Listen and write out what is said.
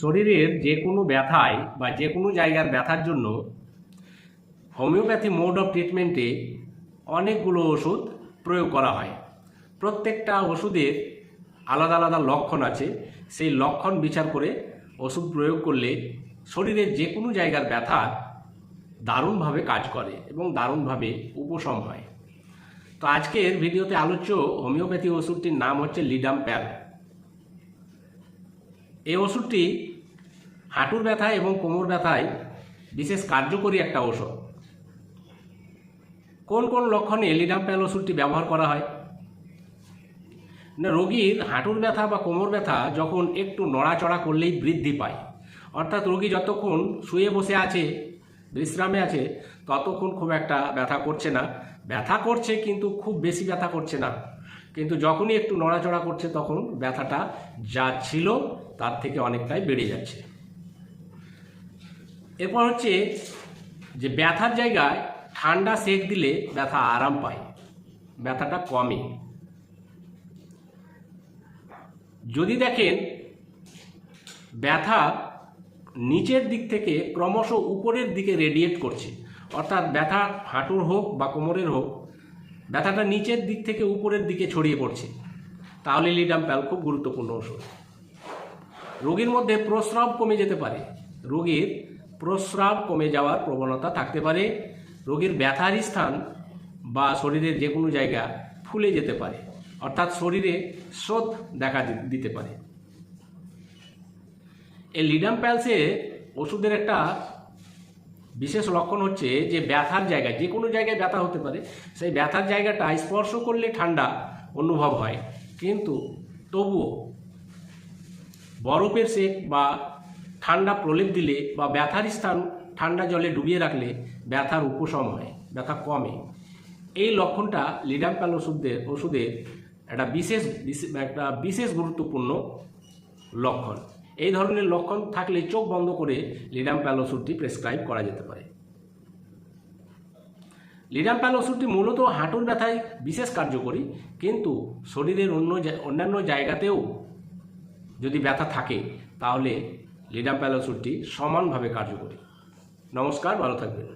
শরীরের যে কোনো ব্যথায় বা যে কোনো জায়গার ব্যথার জন্য হোমিওপ্যাথি মোড অফ ট্রিটমেন্টে অনেকগুলো ওষুধ প্রয়োগ করা হয়। প্রত্যেকটা ওষুধের আলাদা আলাদা লক্ষণ আছে। সেই লক্ষণ বিচার করে ওষুধ প্রয়োগ করলে শরীরের যে কোনো জায়গার ব্যথা দারুণভাবে কাজ করে এবং দারুণভাবে উপশম হয়। তো আজকের ভিডিওতে আলোচ্য হোমিওপ্যাথি ওষুধটির নাম হচ্ছে লিডাম প্যাল। এই ওষুধটি হাঁটুর ব্যথা এবং কোমর ব্যথায় বিশেষ কার্যকরী একটা ওষুধ কোন কোন লক্ষণে লিডাম প্যাল ওষুধটি ব্যবহার করা হয়? না, রোগীর হাঁটুর ব্যথা বা কোমর ব্যথা যখন একটু নড়াচড়া করলেই বৃদ্ধি পায়। অর্থাৎ রোগী যতক্ষণ শুয়ে বসে আছে, বিশ্রামে আছে, ততক্ষণ খুব একটা ব্যথা করছে না। ব্যথা করছে কিন্তু খুব বেশি ব্যথা করছে না। কিন্তু যখনই একটু নড়াচড়া করছে তখন ব্যথাটা যা ছিল তার থেকে অনেকটাই বেড়ে যাচ্ছে। এরপর হচ্ছে যে ব্যথার জায়গায় ঠান্ডা সেক দিলে ব্যথা আরাম পায়, ব্যথাটা কমে। যদি দেখেন ব্যথা নিচের দিক থেকে ক্রমশ উপরের দিকে রেডিয়েট করছে, অর্থাৎ ব্যথা হাঁটুর হোক বা কোমরের হোক ব্যথাটা নিচের দিক থেকে উপরের দিকে ছড়িয়ে পড়ছে। তাহলে লিডাম প্যাল খুব গুরুত্বপূর্ণ ওষুধ। রোগীর মধ্যে প্রস্রাব কমে যেতে পারে। রোগীর প্রস্রাব কমে যাওয়ার প্রবণতা থাকতে পারে। রোগীর ব্যথার স্থান বা শরীরের যে কোনো জায়গা ফুলে যেতে পারে। অর্থাৎ শরীরে স্রোত দেখা দিতে পারে। এই লিডাম প্যালসে ওষুধের একটা বিশেষ লক্ষণ হচ্ছে যে ব্যথার জায়গায় যে কোনো জায়গায় ব্যথা হতে পারে, সেই ব্যথার জায়গাটা স্পর্শ করলে ঠান্ডা অনুভব হয়। কিন্তু তবুও বরফের সেক বা ঠান্ডা প্রলেপ দিলে বা ব্যথার স্থান ঠান্ডা জলে ডুবিয়ে রাখলে ব্যথার উপশম হয়, ব্যথা কমে। এই লক্ষণটা লিডাম্পাল ওষুধের ওষুধের একটা বিশেষ, বিশে- একটা বিশেষ গুরুত্বপূর্ণ লক্ষণ। এই ধরনের লক্ষণ থাকলে চোখ বন্ধ করে লিডাম প্যাল ওষুধটি প্রেসক্রাইব করা যেতে পারে। লিডাম প্যাল ওষুধটি মূলত হাঁটুর ব্যথায় বিশেষ কার্যকরী, কিন্তু শরীরের অন্য অন্যান্য জায়গাতেও যদি ব্যথা থাকে, তাহলে লিডাম প্যাল ওষুধটি সমানভাবে কার্যকরী। নমস্কার, ভালো থাকবেন।